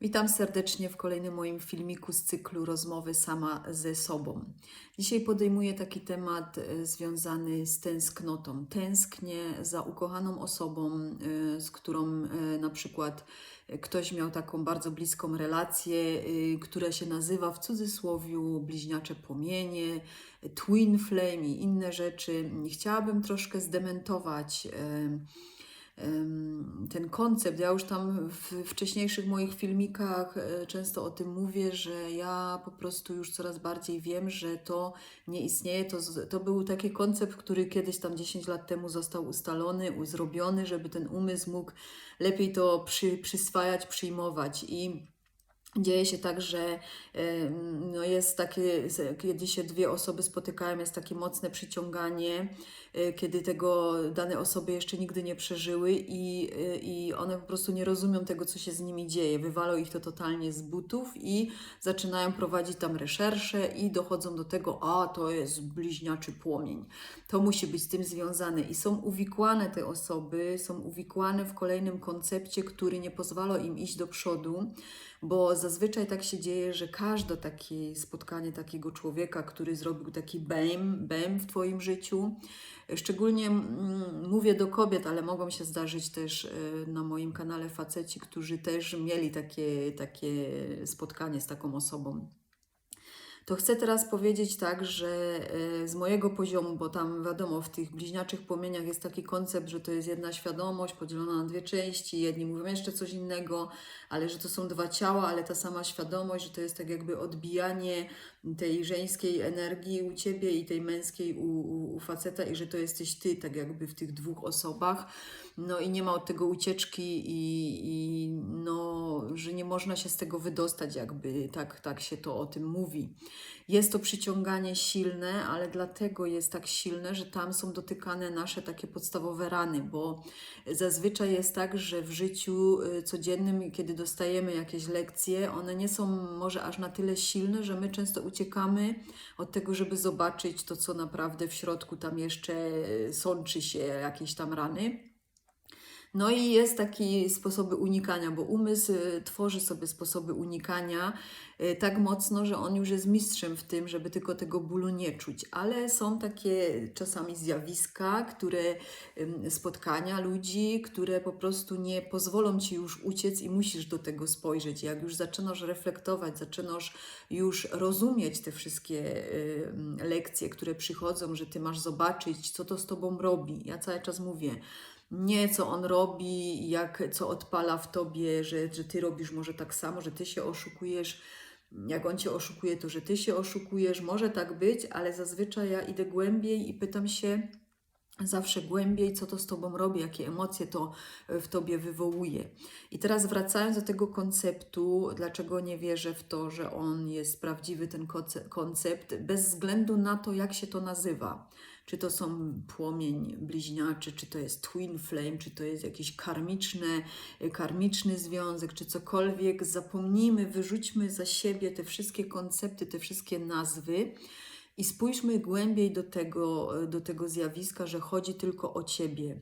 Witam serdecznie w kolejnym moim filmiku z cyklu Rozmowy sama ze sobą. Dzisiaj podejmuję taki temat e, związany z tęsknotą. Tęsknię za ukochaną osobą, e, z którą e, na przykład ktoś miał taką bardzo bliską relację, która się nazywa w cudzysłowiu bliźniacze płomienie, twin flame i inne rzeczy. Chciałabym troszkę zdementować ten koncept. Ja już tam w wcześniejszych moich filmikach e, często o tym mówię, że ja po prostu już coraz bardziej wiem, że to nie istnieje. To, to był taki koncept, który kiedyś tam 10 lat temu został ustalony, zrobiony, żeby ten umysł mógł lepiej to przy, przyswajać, przyjmować i Dzieje się tak, że no jest takie, kiedy się dwie osoby spotykają, jest takie mocne przyciąganie, e, kiedy tego dane osoby jeszcze nigdy nie przeżyły i, e, i one po prostu nie rozumią tego, co się z nimi dzieje. Wywalą ich to totalnie z butów i zaczynają prowadzić tam reszersze i dochodzą do tego, a to jest bliźniaczy płomień. To musi być z tym związane i są uwikłane te osoby, są uwikłane w kolejnym koncepcie, który nie pozwala im iść do przodu bo zazwyczaj tak się dzieje, że każde takie spotkanie takiego człowieka, który zrobił taki bam, bam w Twoim życiu, szczególnie mm, mówię do kobiet, ale mogą się zdarzyć też y, na moim kanale faceci, którzy też mieli takie, takie spotkanie z taką osobą to chcę teraz powiedzieć tak, że e, z mojego poziomu, bo tam wiadomo, w tych bliźniaczych płomieniach jest taki koncept, że to jest jedna świadomość podzielona na dwie części, jedni mówią jeszcze coś innego, ale że to są dwa ciała, ale ta sama świadomość, że to jest tak jakby odbijanie tej żeńskiej energii u ciebie i tej męskiej u, u, u faceta, i że to jesteś ty, tak jakby w tych dwóch osobach. No i nie ma od tego ucieczki, i, i no, że nie można się z tego wydostać, jakby tak, tak się to o tym mówi. Jest to przyciąganie silne, ale dlatego jest tak silne, że tam są dotykane nasze takie podstawowe rany, bo zazwyczaj jest tak, że w życiu y, codziennym, kiedy dostajemy jakieś lekcje, one nie są może aż na tyle silne, że my często uciekamy od tego, żeby zobaczyć to, co naprawdę w środku tam jeszcze y, sączy się, jakieś tam rany. No i jest taki sposoby unikania, bo umysł y, tworzy sobie sposoby unikania y, tak mocno, że on już jest mistrzem w tym, żeby tylko tego bólu nie czuć. Ale są takie czasami zjawiska, które spotkania ludzi, które po prostu nie pozwolą ci już uciec i musisz do tego spojrzeć. Jak już zaczynasz reflektować, zaczynasz już rozumieć te wszystkie lekcje, które przychodzą, że ty masz zobaczyć, co to z tobą robi. Ja cały czas mówię nie co on robi, jak, co odpala w tobie, że, że ty robisz może tak samo, że ty się oszukujesz. Jak on cię oszukuje, to że ty się oszukujesz. Może tak być, ale zazwyczaj ja idę głębiej i pytam się, zawsze głębiej, co to z Tobą robi, jakie emocje to e, w Tobie wywołuje. I teraz wracając do tego konceptu, dlaczego nie wierzę w to, że on jest prawdziwy, ten koncept, bez względu na to, jak się to nazywa. Czy to są płomień bliźniaczy, czy to jest twin flame, czy to jest jakiś karmiczny, karmiczny związek, czy cokolwiek. Zapomnijmy, wyrzućmy za siebie te wszystkie koncepty, te wszystkie nazwy i spójrzmy głębiej do tego, do tego zjawiska, że chodzi tylko o Ciebie.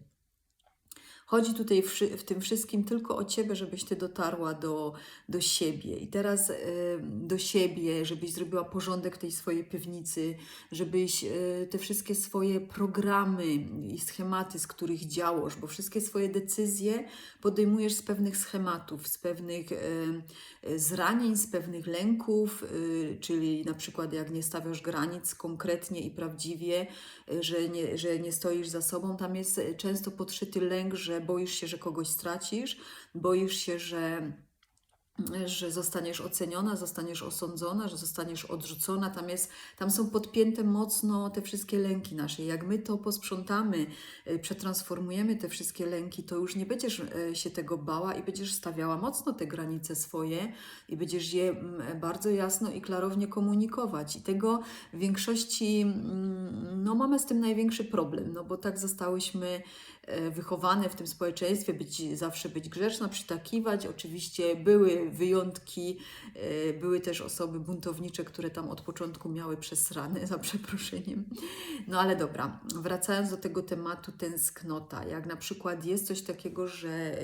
Chodzi tutaj w, w, tym wszystkim tylko o Ciebie, żebyś Ty dotarła do, do siebie. I teraz y, do siebie, żebyś zrobiła porządek tej swojej piwnicy, żebyś y, te wszystkie swoje programy i schematy, z których działasz, bo wszystkie swoje decyzje podejmujesz z pewnych schematów, z pewnych y, zranień, z pewnych lęków, czyli na przykład jak nie stawiasz granic konkretnie i prawdziwie, że nie, że nie stoisz za sobą, tam jest często podszyty lęk, że boisz się, że kogoś stracisz, boisz się, że że zostaniesz oceniona, zostaniesz osądzona, że zostaniesz odrzucona. Tam, jest, tam są podpięte mocno te wszystkie lęki nasze. Jak my to posprzątamy, y, przetransformujemy te wszystkie lęki, to już nie będziesz y, się tego bała i będziesz stawiała mocno te granice swoje i będziesz je mm, bardzo jasno i klarownie komunikować. I tego w większości, mm, no mamy z tym największy problem, no bo tak zostałyśmy E, wychowane w tym społeczeństwie, być, zawsze być grzeczna, przytakiwać. Oczywiście były wyjątki, e, były też osoby buntownicze, które tam od początku miały przesrane, za przeproszeniem. No ale dobra, wracając do tego tematu tęsknota. Jak na przykład jest coś takiego, że,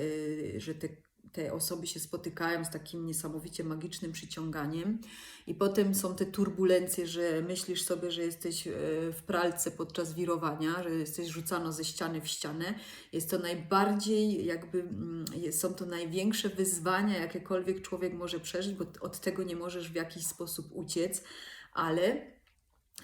e, że te te osoby się spotykają z takim niesamowicie magicznym przyciąganiem, i potem są te turbulencje, że myślisz sobie, że jesteś e, w pralce podczas wirowania, że jesteś rzucano ze ściany w ścianę. Jest to najbardziej, jakby, mm, są to największe wyzwania, jakiekolwiek człowiek może przeżyć, bo od tego nie możesz w jakiś sposób uciec, ale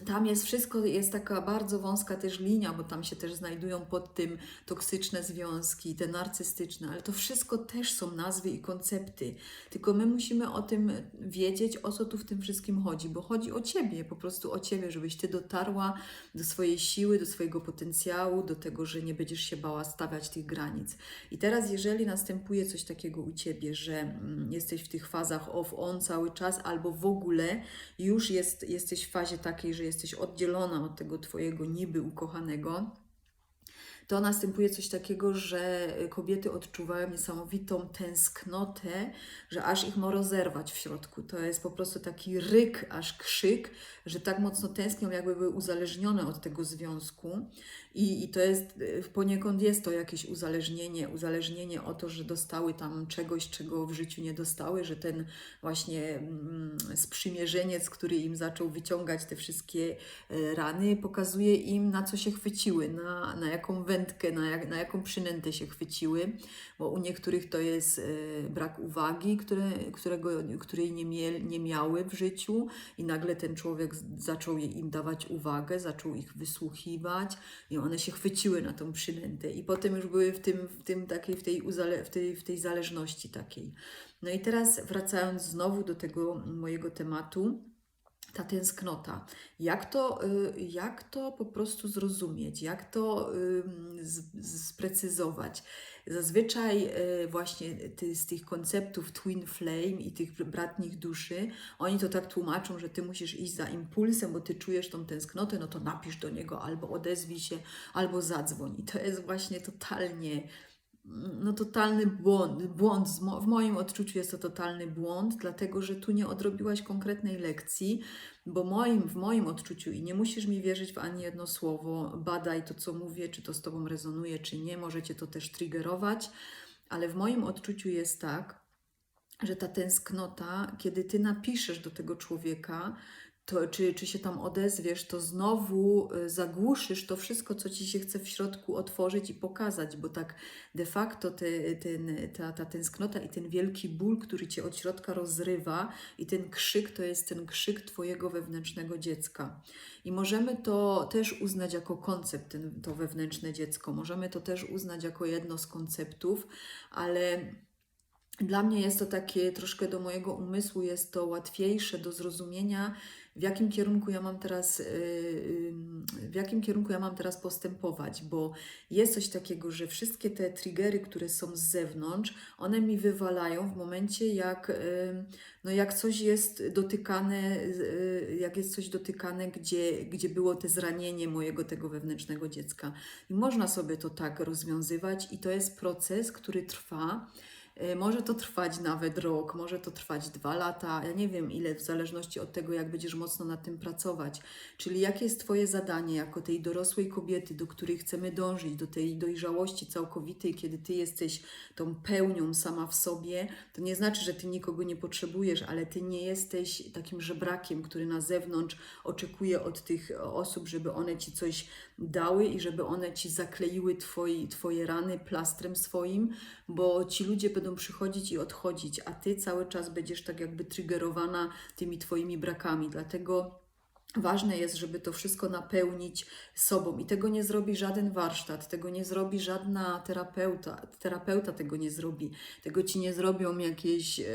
tam jest wszystko, jest taka bardzo wąska też linia, bo tam się też znajdują pod tym toksyczne związki, te narcystyczne, ale to wszystko też są nazwy i koncepty. Tylko my musimy o tym wiedzieć, o co tu w tym wszystkim chodzi, bo chodzi o Ciebie, po prostu o Ciebie, żebyś Ty dotarła do swojej siły, do swojego potencjału, do tego, że nie będziesz się bała stawiać tych granic. I teraz, jeżeli następuje coś takiego u Ciebie, że mm, jesteś w tych fazach off-on cały czas, albo w ogóle już jest, jesteś w fazie takiej, że jesteś oddzielona od tego Twojego niby ukochanego, to następuje coś takiego, że kobiety odczuwają niesamowitą tęsknotę, że aż ich ma rozerwać w środku. To jest po prostu taki ryk, aż krzyk, że tak mocno tęsknią, jakby były uzależnione od tego związku. I, I to jest, y, poniekąd jest to jakieś uzależnienie, uzależnienie o to, że dostały tam czegoś, czego w życiu nie dostały, że ten właśnie mm, sprzymierzeniec, który im zaczął wyciągać te wszystkie y, rany, pokazuje im, na co się chwyciły, na, na jaką wędkę, na, jak, na jaką przynętę się chwyciły, bo u niektórych to jest y, brak uwagi, które, którego, której nie, mie, nie miały w życiu i nagle ten człowiek zaczął im dawać uwagę, zaczął ich wysłuchiwać i one się chwyciły na tą przynętę i potem już były w tym, w tym takiej, w tej, uzale, w tej, w tej zależności takiej. No i teraz wracając znowu do tego mojego tematu, ta tęsknota. Jak to, y, jak to po prostu zrozumieć, jak to sprecyzować? Zazwyczaj y, właśnie ty, z tych konceptów twin flame i tych bratnich duszy, oni to tak tłumaczą, że ty musisz iść za impulsem, bo ty czujesz tą tęsknotę, no to napisz do niego albo odezwij się, albo zadzwoń. I to jest właśnie totalnie no totalny błąd, błąd w moim odczuciu jest to totalny błąd, dlatego że tu nie odrobiłaś konkretnej lekcji, bo moim, w moim odczuciu i nie musisz mi wierzyć w ani jedno słowo, badaj to, co mówię, czy to z Tobą rezonuje, czy nie, możecie to też triggerować, ale w moim odczuciu jest tak, że ta tęsknota, kiedy Ty napiszesz do tego człowieka, to, czy, czy się tam odezwiesz, to znowu y, zagłuszysz to wszystko, co ci się chce w środku otworzyć i pokazać, bo tak de facto te, ten, ta, ta tęsknota i ten wielki ból, który cię od środka rozrywa, i ten krzyk to jest ten krzyk Twojego wewnętrznego dziecka. I możemy to też uznać jako koncept, ten, to wewnętrzne dziecko, możemy to też uznać jako jedno z konceptów, ale dla mnie jest to takie troszkę do mojego umysłu, jest to łatwiejsze do zrozumienia w jakim kierunku ja mam teraz, y, y, w jakim kierunku ja mam teraz postępować, bo jest coś takiego, że wszystkie te triggery, które są z zewnątrz, one mi wywalają w momencie, jak, y, no jak coś jest dotykane, jak jest coś dotykane, gdzie, gdzie było te zranienie mojego tego wewnętrznego dziecka. I można sobie to tak rozwiązywać, i to jest proces, który trwa. Y, może to trwać nawet rok, może to trwać dwa lata, ja nie wiem ile, w zależności od tego, jak będziesz mocno nad tym pracować. Czyli jakie jest Twoje zadanie jako tej dorosłej kobiety, do której chcemy dążyć, do tej dojrzałości całkowitej, kiedy Ty jesteś tą pełnią sama w sobie. To nie znaczy, że Ty nikogo nie potrzebujesz, ale Ty nie jesteś takim żebrakiem, który na zewnątrz oczekuje od tych osób, żeby one Ci coś dały i żeby one Ci zakleiły twoje, twoje rany plastrem swoim, bo ci ludzie będą przychodzić i odchodzić, a Ty cały czas będziesz tak jakby triggerowana tymi Twoimi brakami. Dlatego Ważne jest, żeby to wszystko napełnić sobą. I tego nie zrobi żaden warsztat, tego nie zrobi żadna terapeuta, terapeuta tego nie zrobi, tego ci nie zrobią jakieś, e,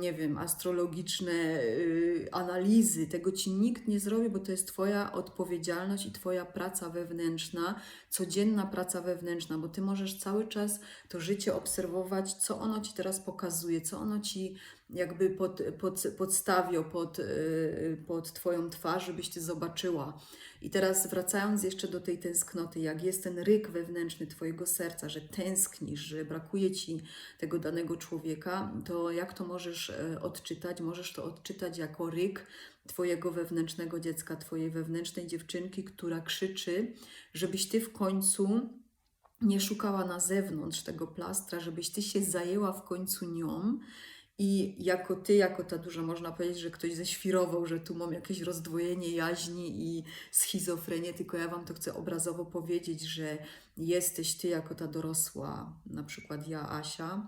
nie wiem, astrologiczne e, analizy, tego ci nikt nie zrobi, bo to jest Twoja odpowiedzialność i Twoja praca wewnętrzna, codzienna praca wewnętrzna, bo Ty możesz cały czas to życie obserwować, co ono Ci teraz pokazuje, co ono Ci jakby pod, pod, podstawią pod, y, pod Twoją twarz, żebyś Ty zobaczyła. I teraz wracając jeszcze do tej tęsknoty, jak jest ten ryk wewnętrzny Twojego serca, że tęsknisz, że brakuje Ci tego danego człowieka, to jak to możesz e, odczytać? Możesz to odczytać jako ryk Twojego wewnętrznego dziecka, Twojej wewnętrznej dziewczynki, która krzyczy, żebyś Ty w końcu nie szukała na zewnątrz tego plastra, żebyś ty się zajęła w końcu nią i jako ty, jako ta duża, można powiedzieć, że ktoś ześwirował, że tu mam jakieś rozdwojenie jaźni i schizofrenię, tylko ja wam to chcę obrazowo powiedzieć, że jesteś ty jako ta dorosła, na przykład ja, Asia,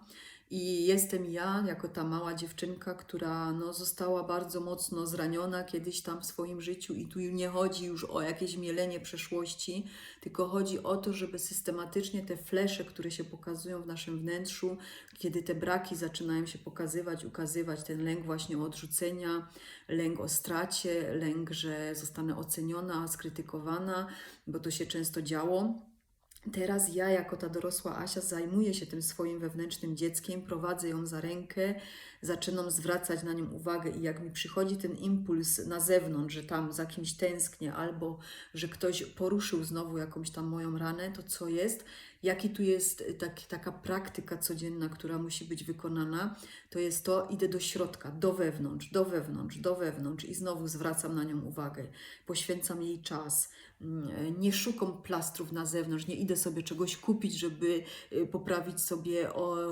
i jestem ja, jako ta mała dziewczynka, która no, została bardzo mocno zraniona kiedyś tam w swoim życiu, i tu nie chodzi już o jakieś mielenie przeszłości, tylko chodzi o to, żeby systematycznie te flesze, które się pokazują w naszym wnętrzu, kiedy te braki zaczynają się pokazywać, ukazywać, ten lęk właśnie odrzucenia, lęk o stracie, lęk, że zostanę oceniona, skrytykowana, bo to się często działo Teraz ja, jako ta dorosła Asia, zajmuję się tym swoim wewnętrznym dzieckiem, prowadzę ją za rękę, zaczynam zwracać na nią uwagę i jak mi przychodzi ten impuls na zewnątrz, że tam za kimś tęsknię albo że ktoś poruszył znowu jakąś tam moją ranę, to co jest? Jaki tu jest tak, taka praktyka codzienna, która musi być wykonana? To jest to, idę do środka, do wewnątrz, do wewnątrz, do wewnątrz i znowu zwracam na nią uwagę, poświęcam jej czas Mm, nie szukam plastrów na zewnątrz, nie idę sobie czegoś kupić, żeby y, poprawić sobie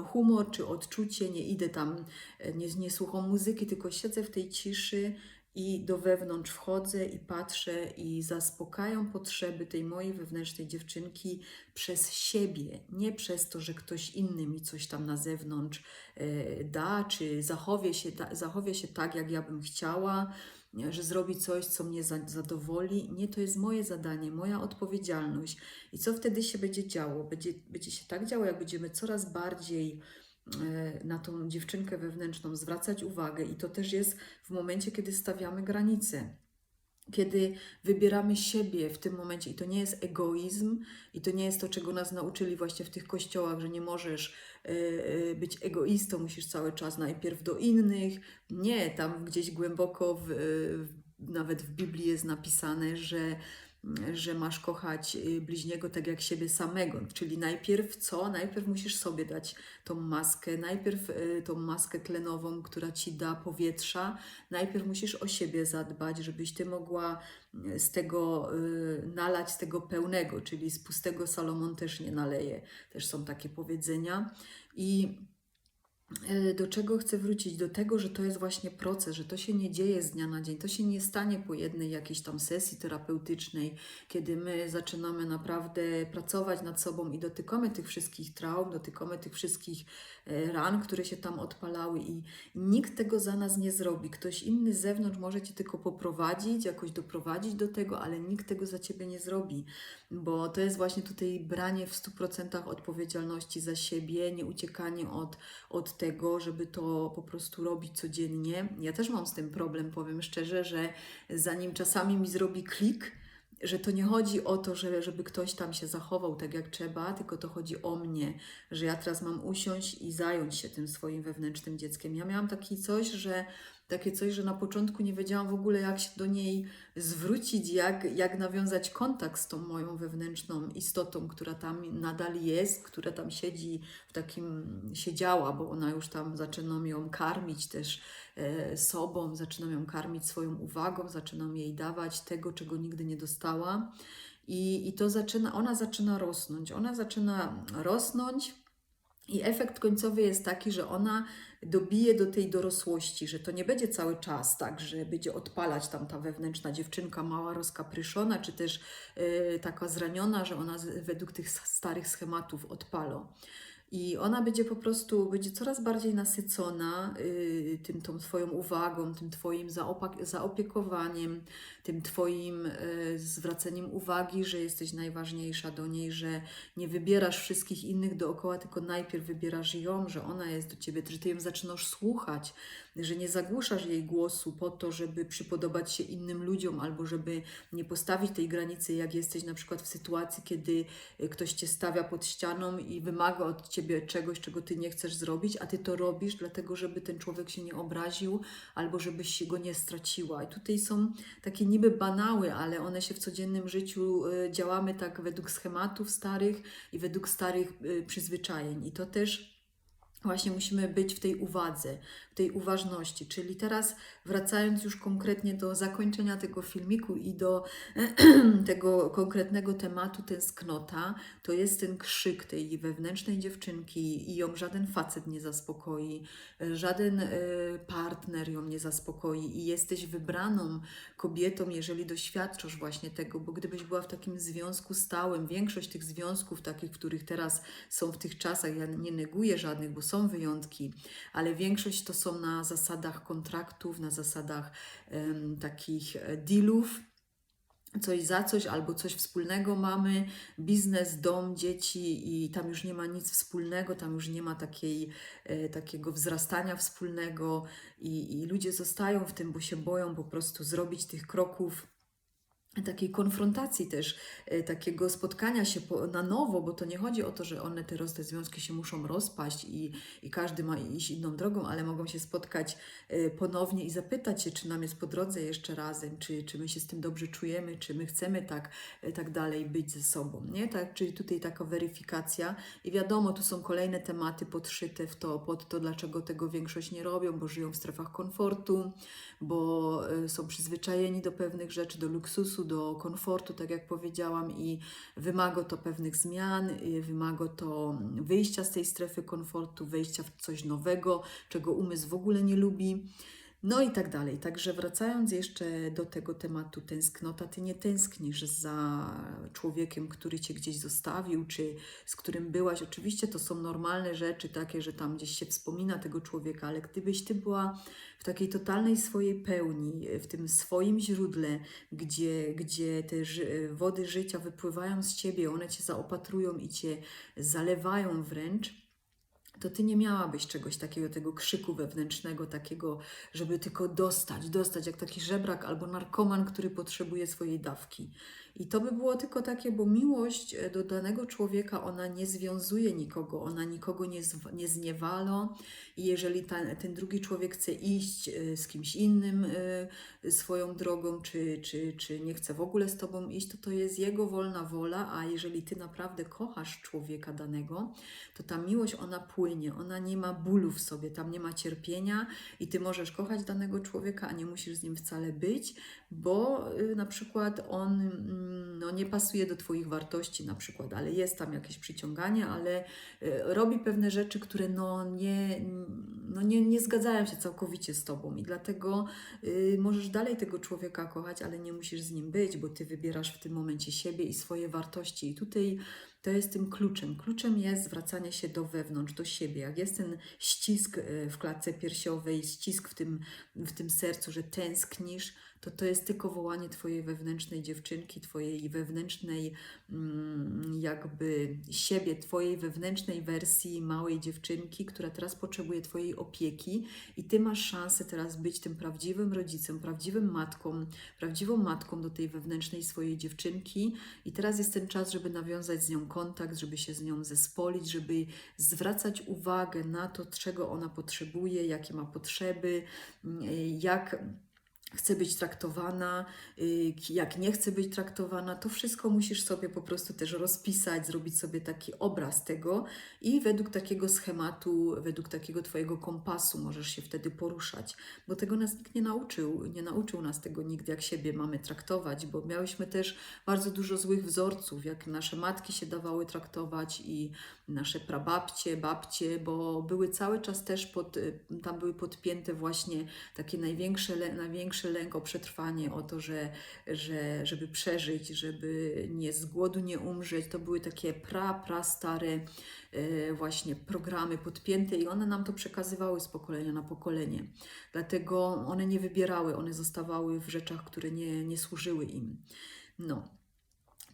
humor czy odczucie, nie idę tam, y, nie, nie słucham muzyki, tylko siedzę w tej ciszy i do wewnątrz wchodzę i patrzę i zaspokajam potrzeby tej mojej wewnętrznej dziewczynki przez siebie, nie przez to, że ktoś inny mi coś tam na zewnątrz y, da, czy zachowie się, zachowie się tak, jak ja bym chciała, że zrobi coś, co mnie zadowoli. Nie, to jest moje zadanie, moja odpowiedzialność. I co wtedy się będzie działo? Będzie, będzie się tak działo, jak będziemy coraz bardziej e, na tą dziewczynkę wewnętrzną zwracać uwagę, i to też jest w momencie, kiedy stawiamy granice kiedy wybieramy siebie w tym momencie, i to nie jest egoizm, i to nie jest to, czego nas nauczyli właśnie w tych kościołach, że nie możesz y, y, być egoistą, musisz cały czas najpierw do innych. Nie, tam gdzieś głęboko, w, nawet w Biblii jest napisane, że że masz kochać y, bliźniego tak jak siebie samego. Czyli najpierw co? Najpierw musisz sobie dać tą maskę, najpierw y, tą maskę tlenową, która ci da powietrza. Najpierw musisz o siebie zadbać, żebyś ty mogła y, z tego nalać z tego pełnego, czyli z pustego Salomon też nie naleje. Też są takie powiedzenia. I do czego chcę wrócić? Do tego, że to jest właśnie proces, że to się nie dzieje z dnia na dzień, to się nie stanie po jednej jakiejś tam sesji terapeutycznej, kiedy my zaczynamy naprawdę pracować nad sobą i dotykamy tych wszystkich traum, dotykamy tych wszystkich e, ran, które się tam odpalały i nikt tego za nas nie zrobi. Ktoś inny z zewnątrz może Cię tylko poprowadzić, jakoś doprowadzić do tego, ale nikt tego za Ciebie nie zrobi, bo to jest właśnie tutaj branie w 100% odpowiedzialności za siebie, nie uciekanie od, od tego, żeby to po prostu robić codziennie. Ja też mam z tym problem, powiem szczerze, że zanim czasami mi zrobi klik, że to nie chodzi o to, że, żeby ktoś tam się zachował tak jak trzeba, tylko to chodzi o mnie, że ja teraz mam usiąść i zająć się tym swoim wewnętrznym dzieckiem. Ja miałam taki coś, że takie coś, że na początku nie wiedziałam w ogóle, jak się do niej zwrócić, jak, jak nawiązać kontakt z tą moją wewnętrzną istotą, która tam nadal jest, która tam siedzi w takim, siedziała, bo ona już tam zaczynam ją karmić też e, sobą, zaczynam ją karmić swoją uwagą, zaczynam jej dawać tego, czego nigdy nie dostała. I, I to zaczyna, ona zaczyna rosnąć. Ona zaczyna rosnąć, i efekt końcowy jest taki, że ona dobije do tej dorosłości, że to nie będzie cały czas tak, że będzie odpalać tam ta wewnętrzna dziewczynka mała, rozkapryszona, czy też yy, taka zraniona, że ona według tych starych schematów odpala. I ona będzie po prostu, będzie coraz bardziej nasycona y, tym, tą Twoją uwagą, tym Twoim zaopiekowaniem, tym Twoim y, zwraceniem uwagi, że jesteś najważniejsza do niej, że nie wybierasz wszystkich innych dookoła, tylko najpierw wybierasz ją, że ona jest do Ciebie, że Ty ją zaczynasz słuchać, że nie zagłuszasz jej głosu po to, żeby przypodobać się innym ludziom albo żeby nie postawić tej granicy, jak jesteś na przykład w sytuacji, kiedy y, ktoś Cię stawia pod ścianą i wymaga od Ciebie czegoś, czego ty nie chcesz zrobić, a ty to robisz, dlatego żeby ten człowiek się nie obraził albo żebyś go nie straciła. I tutaj są takie niby banały, ale one się w codziennym życiu y, działamy tak według schematów starych i według starych y, przyzwyczajeń. I to też Właśnie musimy być w tej uwadze, tej uważności. Czyli teraz, wracając już konkretnie do zakończenia tego filmiku i do tego konkretnego tematu tęsknota, to jest ten krzyk tej wewnętrznej dziewczynki i ją żaden facet nie zaspokoi, żaden e, partner ją nie zaspokoi i jesteś wybraną kobietą, jeżeli doświadczasz właśnie tego, bo gdybyś była w takim związku stałym, większość tych związków takich, w których teraz są w tych czasach, ja nie neguję żadnych, bo są wyjątki, ale większość to są na zasadach kontraktów, na zasadach em, takich e, dealów, coś za coś albo coś wspólnego mamy, biznes, dom, dzieci i tam już nie ma nic wspólnego, tam już nie ma takiej, e, takiego wzrastania wspólnego i, i ludzie zostają w tym, bo się boją po prostu zrobić tych kroków takiej konfrontacji też, e, takiego spotkania się po, na nowo, bo to nie chodzi o to, że one te, roz- te związki się muszą rozpaść i, i każdy ma iść inną drogą, ale mogą się spotkać e, ponownie i zapytać się, czy nam jest po drodze jeszcze razem, czy, czy my się z tym dobrze czujemy, czy my chcemy tak, e, tak dalej być ze sobą, nie? Tak, czyli tutaj taka weryfikacja i wiadomo, tu są kolejne tematy podszyte w to, pod to, dlaczego tego większość nie robią, bo żyją w strefach komfortu, bo są przyzwyczajeni do pewnych rzeczy, do luksusu, do komfortu, tak jak powiedziałam, i wymaga to pewnych zmian, wymaga to wyjścia z tej strefy komfortu, wejścia w coś nowego, czego umysł w ogóle nie lubi. No i tak dalej. Także wracając jeszcze do tego tematu tęsknota, ty nie tęsknisz za człowiekiem, który cię gdzieś zostawił, czy z którym byłaś. Oczywiście to są normalne rzeczy, takie, że tam gdzieś się wspomina tego człowieka, ale gdybyś ty była w takiej totalnej swojej pełni, w tym swoim źródle, gdzie, gdzie te wody życia wypływają z ciebie, one cię zaopatrują i cię zalewają wręcz to ty nie miałabyś czegoś takiego, tego krzyku wewnętrznego, takiego, żeby tylko dostać, dostać, jak taki żebrak albo narkoman, który potrzebuje swojej dawki. I to by było tylko takie, bo miłość e, do danego człowieka, ona nie związuje nikogo, ona nikogo nie, nie zniewala. I jeżeli ta, ten drugi człowiek chce iść e, z kimś innym e, swoją drogą, czy, czy, czy nie chce w ogóle z tobą iść, to to jest jego wolna wola, a jeżeli ty naprawdę kochasz człowieka danego, to ta miłość ona płynie, ona nie ma bólu w sobie, tam nie ma cierpienia i ty możesz kochać danego człowieka, a nie musisz z nim wcale być, bo y, na przykład on mm, no, nie pasuje do Twoich wartości, na przykład, ale jest tam jakieś przyciąganie, ale y, robi pewne rzeczy, które no, nie, no, nie, nie zgadzają się całkowicie z Tobą i dlatego y, możesz dalej tego człowieka kochać, ale nie musisz z nim być, bo Ty wybierasz w tym momencie siebie i swoje wartości. I tutaj to jest tym kluczem. Kluczem jest zwracanie się do wewnątrz, do siebie. Jak jest ten ścisk y, w klatce piersiowej, ścisk w tym, w tym sercu, że tęsknisz, to to jest tylko wołanie Twojej wewnętrznej dziewczynki, Twojej wewnętrznej mm, jakby siebie, Twojej wewnętrznej wersji małej dziewczynki, która teraz potrzebuje Twojej opieki i Ty masz szansę teraz być tym prawdziwym rodzicem, prawdziwym matką, prawdziwą matką do tej wewnętrznej swojej dziewczynki. I teraz jest ten czas, żeby nawiązać z nią kontakt, żeby się z nią zespolić, żeby zwracać uwagę na to, czego ona potrzebuje, jakie ma potrzeby, mm, jak chce być traktowana, y, jak nie chce być traktowana, to wszystko musisz sobie po prostu też rozpisać, zrobić sobie taki obraz tego i według takiego schematu, według takiego Twojego kompasu możesz się wtedy poruszać, bo tego nas nikt nie nauczył, nie nauczył nas tego nigdy, jak siebie mamy traktować, bo miałyśmy też bardzo dużo złych wzorców, jak nasze matki się dawały traktować i nasze prababcie, babcie, bo były cały czas też pod, tam były podpięte właśnie takie największe, le- największy lęk o przetrwanie, o to, że, że żeby przeżyć, żeby nie z głodu nie umrzeć. To były takie pra, pra stare e, właśnie programy podpięte i one nam to przekazywały z pokolenia na pokolenie. Dlatego one nie wybierały, one zostawały w rzeczach, które nie, nie służyły im. No.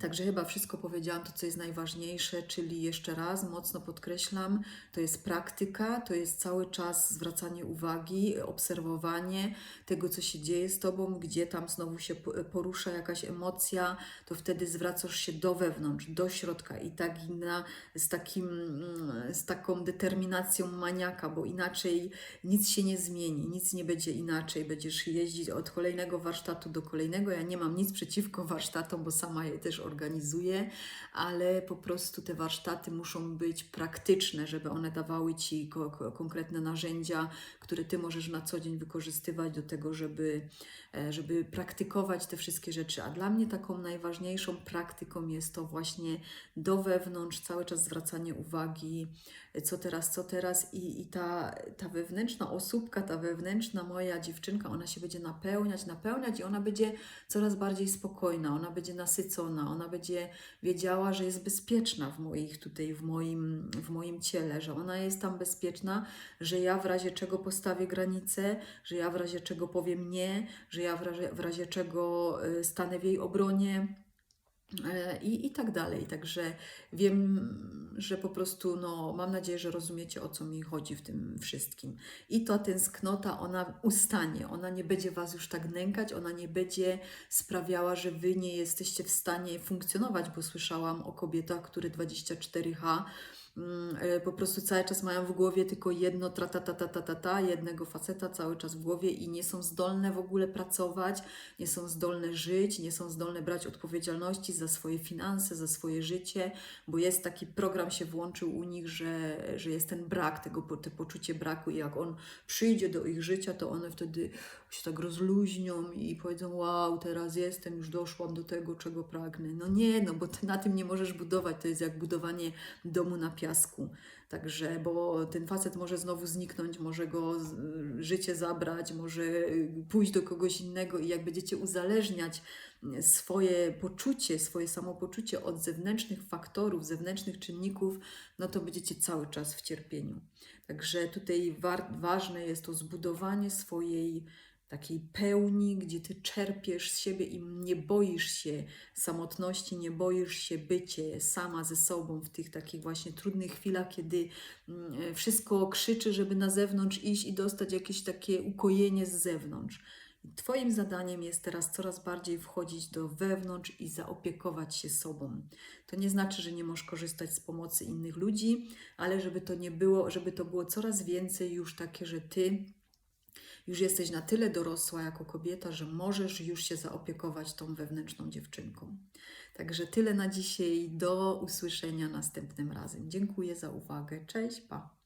Także chyba wszystko powiedziałam, to co jest najważniejsze, czyli jeszcze raz mocno podkreślam, to jest praktyka, to jest cały czas zwracanie uwagi, obserwowanie tego, co się dzieje z Tobą, gdzie tam znowu się po- porusza jakaś emocja, to wtedy zwracasz się do wewnątrz, do środka i tak na, z, takim, mm, z taką determinacją maniaka, bo inaczej nic się nie zmieni, nic nie będzie inaczej, będziesz jeździć od kolejnego warsztatu do kolejnego. Ja nie mam nic przeciwko warsztatom, bo sama je też organizuję, ale po prostu te warsztaty muszą być praktyczne, żeby one dawały Ci ko- ko- konkretne narzędzia, które Ty możesz na co dzień wykorzystywać do tego, żeby, e, żeby praktykować te wszystkie rzeczy. A dla mnie taką najważniejszą praktyką jest to właśnie do wewnątrz, cały czas zwracanie uwagi, e, co teraz, co teraz i, i ta, ta wewnętrzna osóbka, ta wewnętrzna moja dziewczynka, ona się będzie napełniać, napełniać i ona będzie coraz bardziej spokojna, ona będzie nasycona, ona będzie wiedziała, że jest bezpieczna w moich tutaj, w moim, w moim ciele, że ona jest tam bezpieczna, że ja w razie czego postawię granice, że ja w razie czego powiem nie, że ja w razie, w razie czego y, stanę w jej obronie. E, I, I tak dalej. Także wiem, że po prostu, no, mam nadzieję, że rozumiecie o co mi chodzi w tym wszystkim. I ta tęsknota, ona ustanie, ona nie będzie Was już tak nękać, ona nie będzie sprawiała, że Wy nie jesteście w stanie funkcjonować, bo słyszałam o kobietach, które 24H mm, e, po prostu cały czas mają w głowie tylko jedno tra ta ta ta ta ta ta, jednego faceta cały czas w głowie i nie są zdolne w ogóle pracować, nie są zdolne żyć, nie są zdolne brać odpowiedzialności za swoje finanse, za swoje życie, bo jest taki program się włączył u nich, że, że jest ten brak, tego, te poczucie braku i jak on przyjdzie do ich życia, to one wtedy się tak rozluźnią i powiedzą, wow, teraz jestem, już doszłam do tego, czego pragnę. No nie, no bo na tym nie możesz budować, to jest jak budowanie domu na piasku. Także, bo ten facet może znowu zniknąć, może go życie zabrać, może y, pójść do kogoś innego i jak będziecie uzależniać y, swoje poczucie, swoje samopoczucie od zewnętrznych faktorów, zewnętrznych czynników, no to będziecie cały czas w cierpieniu. Także tutaj wa- ważne jest to zbudowanie swojej takiej pełni, gdzie ty czerpiesz z siebie i nie boisz się samotności, nie boisz się bycie sama ze sobą w tych takich właśnie trudnych chwilach, kiedy mm, wszystko krzyczy, żeby na zewnątrz iść i dostać jakieś takie ukojenie z zewnątrz. Twoim zadaniem jest teraz coraz bardziej wchodzić do wewnątrz i zaopiekować się sobą. To nie znaczy, że nie możesz korzystać z pomocy innych ludzi, ale żeby to nie było, żeby to było coraz więcej już takie, że ty już jesteś na tyle dorosła jako kobieta, że możesz już się zaopiekować tą wewnętrzną dziewczynką. Także tyle na dzisiaj. Do usłyszenia następnym razem. Dziękuję za uwagę. Cześć, pa.